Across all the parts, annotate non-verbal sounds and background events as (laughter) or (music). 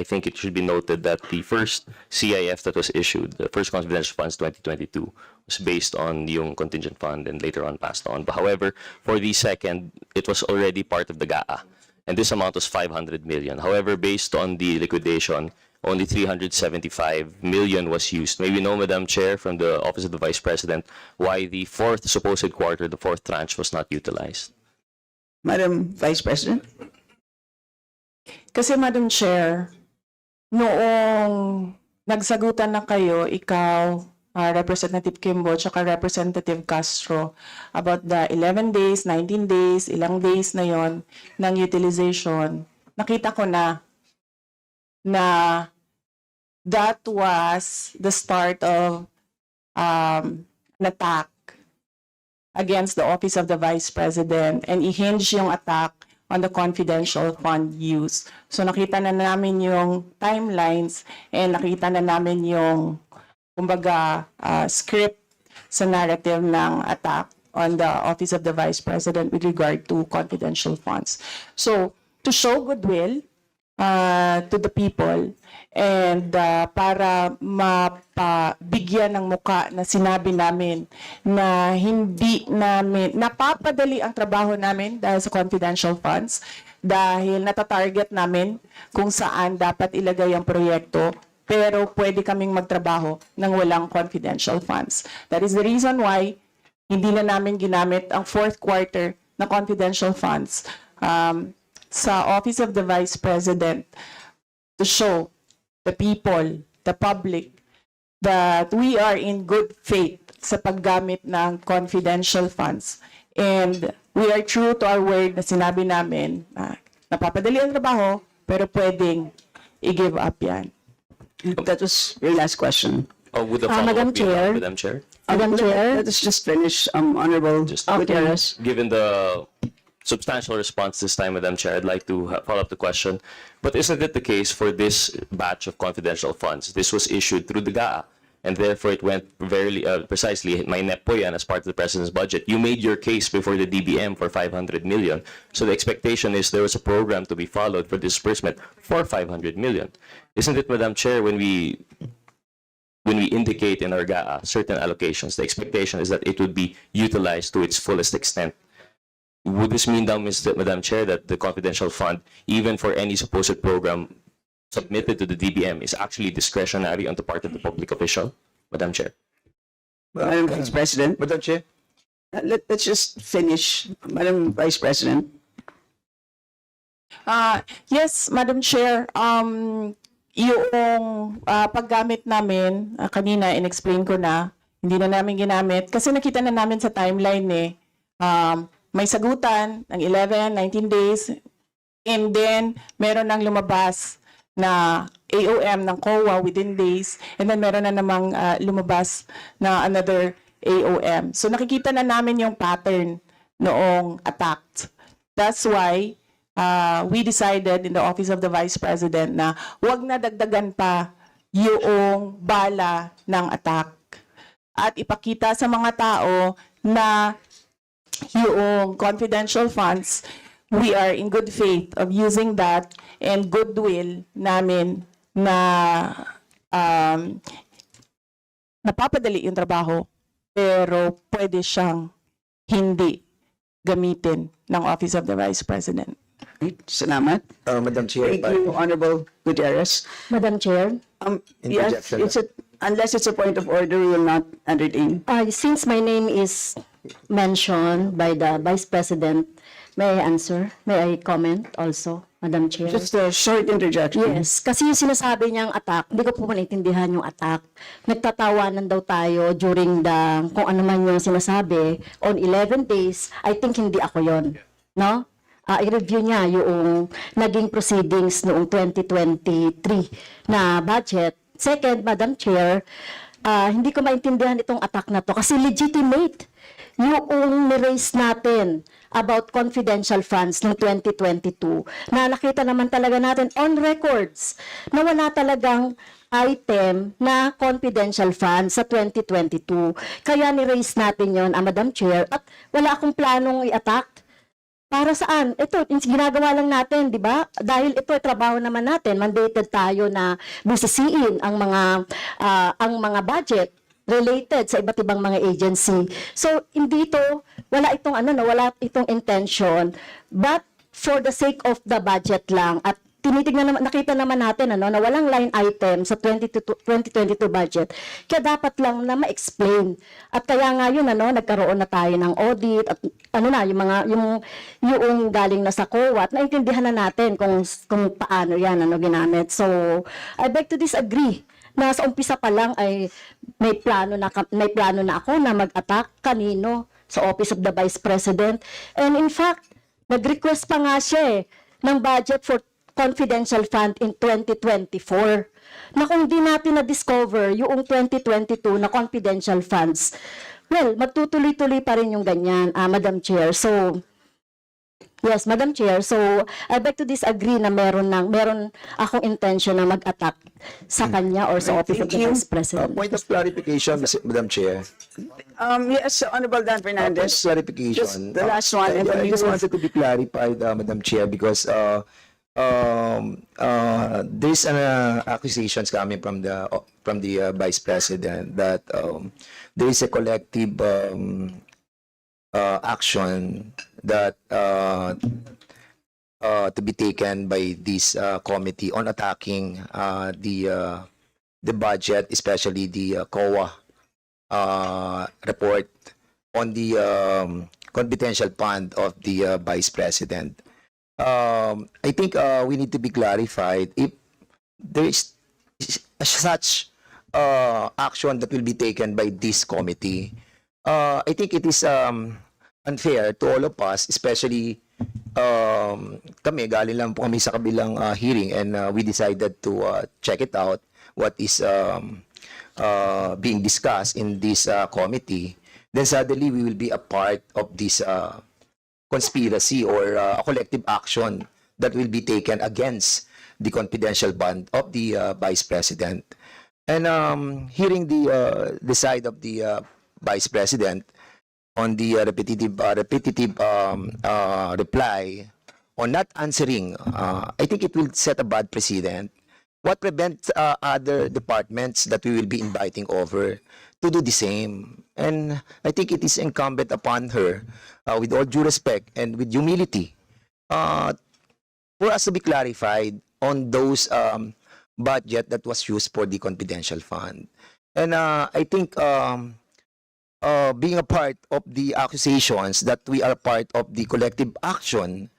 I think it should be noted that the first CIF that was issued, the first confidential funds 2022, was based on yung contingent fund and later on passed on. But however, for the second, it was already part of the GAA. And this amount was 500 million. However, based on the liquidation, only 375 million was used. Maybe know, Madam Chair, from the Office of the Vice President, why the fourth supposed quarter, the fourth tranche, was not utilized? Madam Vice President? Kasi Madam Chair, noong nagsagutan na kayo, ikaw, uh, Representative Kimbo, tsaka Representative Castro, about the 11 days, 19 days, ilang days na yon ng utilization, nakita ko na na that was the start of um, an attack against the office of the Vice President and i-hinge yung attack on the confidential fund use. So nakita na namin yung timelines and nakita na namin yung kumbaga uh, script sa narrative ng attack on the office of the Vice President with regard to confidential funds. So to show goodwill uh, to the people and uh, para mapabigyan ng muka na sinabi namin na hindi namin napapadali ang trabaho namin dahil sa confidential funds dahil natatarget namin kung saan dapat ilagay ang proyekto pero pwede kaming magtrabaho ng walang confidential funds. That is the reason why hindi na namin ginamit ang fourth quarter na confidential funds um, sa Office of the Vice President to show the people, the public, that we are in good faith sa paggamit ng confidential funds. And we are true to our word na sinabi namin na napapadali ang trabaho, pero pwedeng i-give up yan. That was your last question. Oh, would the Uh, follow-up Madam be allowed, Chair. Madam Chair? Madam Let- Chair? Let us just finish, um, Honorable Just- Gutierrez. Given the substantial response this time, Madam Chair, I'd like to follow up the question. But isn't it the case for this batch of confidential funds? This was issued through the GAA, and therefore it went very uh, precisely, my po as part of the President's budget. You made your case before the DBM for 500 million. So the expectation is there was a program to be followed for disbursement for 500 million. Isn't it, Madam Chair, when we when we indicate in our GAA certain allocations, the expectation is that it would be utilized to its fullest extent. Would this mean, now, Mr. Madam Chair, that the confidential fund, even for any supposed program submitted to the DBM, is actually discretionary on the part of the public official? Madam Chair. Madam Vice President, Madam Chair, uh, let, let's just finish. Madam Vice President, Ah, yes, Madam Chair, um, yung ah, paggamit namin, ah, kanina in-explain ko na, hindi na namin ginamit. Kasi nakita na namin sa timeline eh, um, may sagutan ng 11, 19 days, and then meron nang lumabas na AOM ng COA within days, and then meron na namang ah, lumabas na another AOM. So nakikita na namin yung pattern noong attacked. That's why uh, we decided in the Office of the Vice President na wag na dagdagan pa yung bala ng attack. At ipakita sa mga tao na yung confidential funds, we are in good faith of using that and goodwill namin na um, napapadali yung trabaho pero pwede siyang hindi gamitin ng Office of the Vice President. salamat. uh, Madam Chair, Thank you, Honorable Gutierrez. Madam Chair, Um, yes, Interjection. it's a, unless it's a point of order, we will not entertain. uh, since my name is mentioned by the Vice President, may I answer? May I comment also, Madam Chair? Just a short interjection. Yes, kasi yung sinasabi niyang attack, hindi ko po maintindihan yung attack. Nagtatawanan daw tayo during the, kung ano man yung sinasabi, on 11 days, I think hindi ako yon No? Ah, i-review niya yung naging proceedings noong 2023 na budget. Second, Madam Chair, ah, hindi ko maintindihan itong attack na to kasi legitimate yung ni-raise natin about confidential funds noong 2022 na nakita naman talaga natin on records na wala talagang item na confidential funds sa 2022. Kaya ni-raise natin yon ah, Madam Chair, at wala akong planong i-attack Para saan? Ito, in- ginagawa lang natin, di ba? Dahil ito, trabaho naman natin. Mandated tayo na busisiin ang mga, ah, ang mga budget related sa iba't ibang mga agency. So, hindi ito, wala itong ano, no, wala itong intention. But, for the sake of the budget lang at tinitignan naman, nakita naman natin ano, na walang line item sa 22 2022 budget. Kaya dapat lang na ma-explain. At kaya nga yun, ano, nagkaroon na tayo ng audit at ano na, yung mga, yung, yung galing na sa COA at naintindihan na natin kung, kung paano yan, ano, ginamit. So, I beg to disagree na sa umpisa pa lang ay may plano na may plano na ako na mag-attack kanino sa Office of the Vice President. And in fact, nag-request pa nga siya eh, ng budget for confidential fund in 2024 na kung di natin na-discover yung 2022 na confidential funds, well, magtutuloy-tuloy pa rin yung ganyan, ah, Madam Chair. So, yes, Madam Chair. So, I beg to disagree na meron ng meron akong intention na mag-attack sa kanya or sa Office of the. Vice Uh, President. point of clarification, Ms- Madam Chair. Um, yes, Honorable Dan Uh, point of Fernandez. clarification. Just the last one, and Uh, then I you just will- wanted to be clarified, uh, Madam Chair, because uh, um, uh, there's an uh, accusations coming from the from the uh, Vice President that um, there is a collective um, uh, action that uh, uh, to be taken by this uh, committee on attacking uh, the uh, the budget, especially the uh, COA uh, report on the um, confidential fund of the uh, Vice President. Um, I think uh, we need to be clarified if there is such uh, action that will be taken by this committee. Uh, I think it is um, unfair to all of us, especially um, kami, galing lang po kami sa kabilang uh, hearing and uh, we decided to uh, check it out what is um, uh, being discussed in this uh, committee. Then suddenly we will be a part of this uh, conspiracy or uh, a collective action that will be taken against the confidential bond of the uh, vice president. And um, hearing the uh, the side of the uh, vice president on the uh, repetitive uh, repetitive um, uh, reply on not answering, uh, I think it will set a bad precedent. What prevents uh, other departments that we will be inviting over to do the same? And I think it is incumbent upon her, uh, with all due respect and with humility, uh, for us to be clarified on those um, budget that was used for the confidential fund. And uh, I think um, uh, being a part of the accusations that we are part of the collective action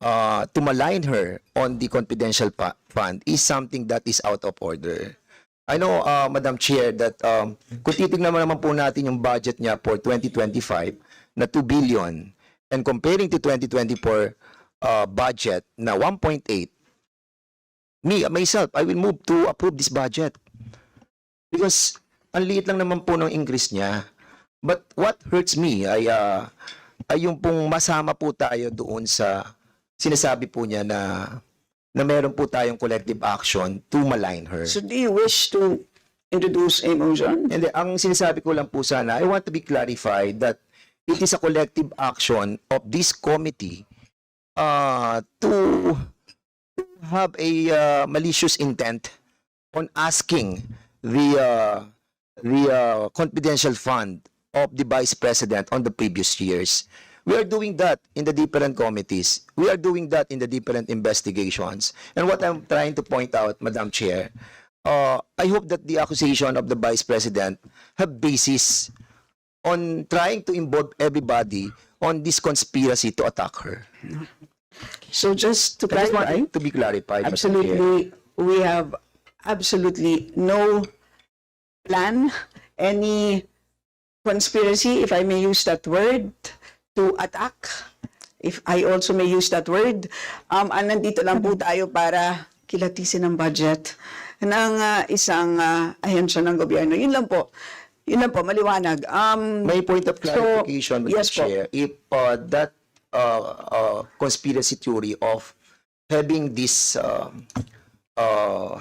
uh, to malign her on the confidential fund is something that is out of order. I know, uh, Madam Chair, that um, kung titignan mo naman po natin yung budget niya for 2025 na 2 billion and comparing to 2024 uh, budget na 1.8, me, myself, I will move to approve this budget. Because ang liit lang naman po ng increase niya. But what hurts me ay, uh, ay yung pong masama po tayo doon sa sinasabi po niya na na meron po tayong collective action to malign her. So do you wish to introduce a motion? And then, ang sinasabi ko lang po sana, I want to be clarified that it is a collective action of this committee uh, to have a uh, malicious intent on asking the uh, the uh, confidential fund of the vice president on the previous years. We are doing that in the different committees. We are doing that in the different investigations. And what I'm trying to point out, Madam Chair, uh, I hope that the accusation of the vice president have basis on trying to involve everybody on this conspiracy to attack her. So just to I just want clarify, it to be clarified. Madam Chair. absolutely, we have absolutely no plan, any conspiracy, if I may use that word, to attack. If I also may use that word, um, ah, nandito lang po tayo para kilatisin ang budget ng ah, isang uh, ahensya ng gobyerno. Yun lang po. Yun lang po, maliwanag. Um, May point of clarification, Madam yes po. Chair. If uh, that uh, uh, conspiracy theory of having this uh, uh,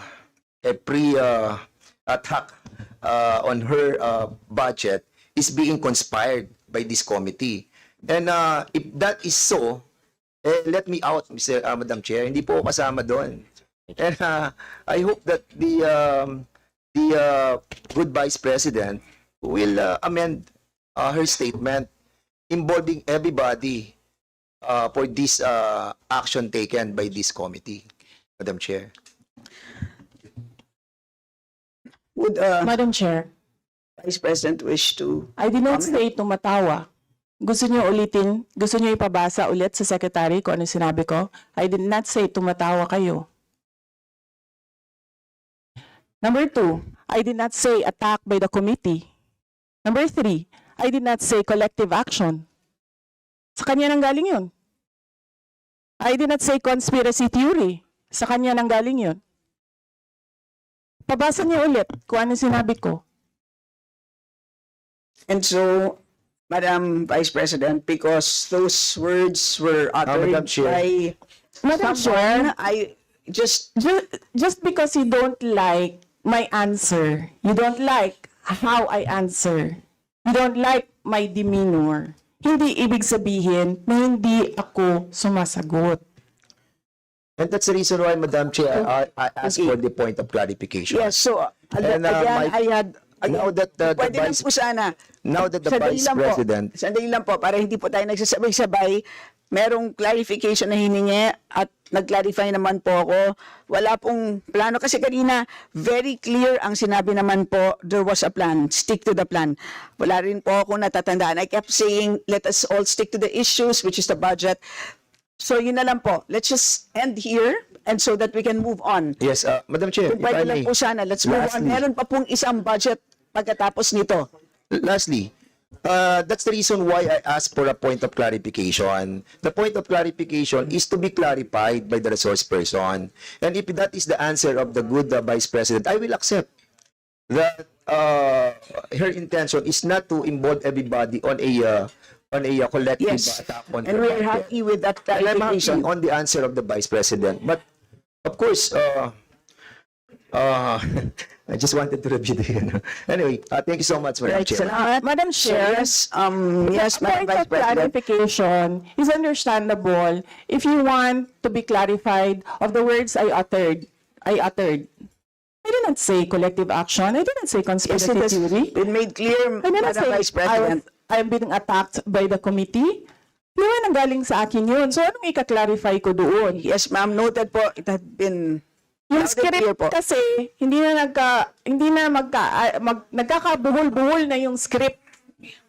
a pre uh, attack uh, on her uh, budget is being conspired by this committee. And uh, if that is so, eh, let me out, Mr. uh, Madam Chair. Hindi po ako kasama doon. And uh, I hope that the um, the uh, good Vice President will uh, amend uh, her statement involving everybody uh, for this uh, action taken by this committee, Madam Chair. Would uh, Madam Chair, Vice President wish to I did not say tumatawa. Gusto niyo ulitin? Gusto niyo ipabasa ulit sa secretary kung ano sinabi ko? I did not say tumatawa kayo. Number two, I did not say attack by the committee. Number three, I did not say collective action. Sa kanya nang galing yun. I did not say conspiracy theory. Sa kanya nang galing yun. Pabasa niyo ulit kung ano sinabi ko. And so, Madam Vice President, because those words were uttered Madam Chair. by Madam Chair, someone, I just, just, just because you don't like my answer, you don't like how I answer, you don't like my demeanor, hindi ibig sabihin na hindi ako sumasagot. And that's the reason why, Madam Chair, I, I asked for the point of clarification. yes, so, uh, And, uh, again, my- I had, Now that uh, the pwede lang Vice po sana, Now that the Sandali Vice lang po. President Sandali lang po, para hindi po tayo nagsasabay-sabay, merong clarification na hiningi at nag-clarify naman po ako. Wala pong plano kasi kanina very clear ang sinabi naman po, there was a plan, stick to the plan. Wala rin po ako natatandaan. I kept saying, let us all stick to the issues, which is the budget. So yun na lang po. Let's just end here and so that we can move on. Yes, uh, Madam Chair, Kung if I lang po sana, let's move on. Meron pa pong isang budget pagkatapos nito. Lastly, uh, that's the reason why I asked for a point of clarification. The point of clarification is to be clarified by the resource person. And if that is the answer of the good uh, Vice President, I will accept that uh, her intention is not to involve everybody on a uh, on a uh, collective Yes. attack on And we're happy with that And I'm clarification. on the answer of the Vice President. But, of course, uh, uh, (laughs) I just wanted to review the, (laughs) ano. Anyway, uh, thank you so much, Madam Right, Chair. salamat. Madam So, Chair, yes, um, yes, Madam point Vice of President. clarification is understandable if you want to be clarified of the words I uttered. I uttered. I did not say collective action. I did not say Yes, conspiracy it has theory. been made clear, I did not Madam say Vice I was, President. I'm being attacked by the committee. Di ba nanggaling sa akin yun? So anong ika-clarify ko doon? Yes, ma'am, noted po. It had been Yung script po. kasi hindi na nagka hindi na magka ah, mag, nagkakabuhol-buhol na yung script.